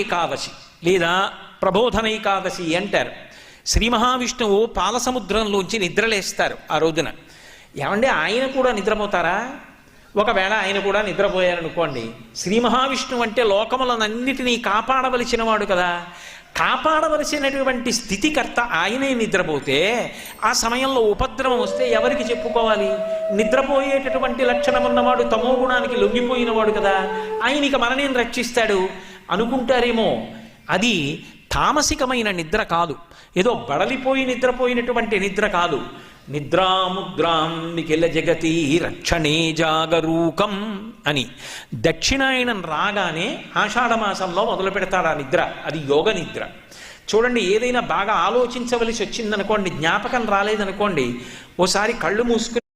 ఏకాదశి లేదా ప్రబోధన ఏకాదశి అంటారు. శ్రీ మహావిష్ణువు పాలసముద్రంలోంచి నిద్రలేస్తారు ఆ రోజున. ఏమంటే ఆయన కూడా నిద్రపోతారా? ఒకవేళ ఆయన కూడా నిద్రపోయారనుకోండి శ్రీ మహావిష్ణువు అంటే లోకములనన్నిటినీ కాపాడవలసిన వాడు కదా. కాపాడవలసినటువంటి స్థితికర్త ఆయనే నిద్రపోతే ఆ సమయంలో ఉపద్రవం వస్తే ఎవరికి చెప్పుకోవాలి? నిద్రపోయేటటువంటి లక్షణం ఉన్నవాడు తమో గుణానికి లొంగిపోయినవాడు కదా. ఆయనకి మననేం రక్షిస్తాడు. అనుకుంటారేమో. అది తామసికమైన నిద్ర కాదు. ఏదో బడలిపోయి నిద్రపోయినటువంటి నిద్ర కాదు. నిద్రాముగ్రాం నిఖిల జగతి రక్షణే జాగరూకం అని. దక్షిణాయనం రాగానే ఆషాఢమాసంలో మొదలు పెడతాడు ఆ నిద్ర. అది యోగ నిద్ర. చూడండి ఏదైనా బాగా ఆలోచించవలసి వచ్చిందనుకోండి జ్ఞాపకం రాలేదనుకోండి ఓసారి కళ్ళు మూసుకుని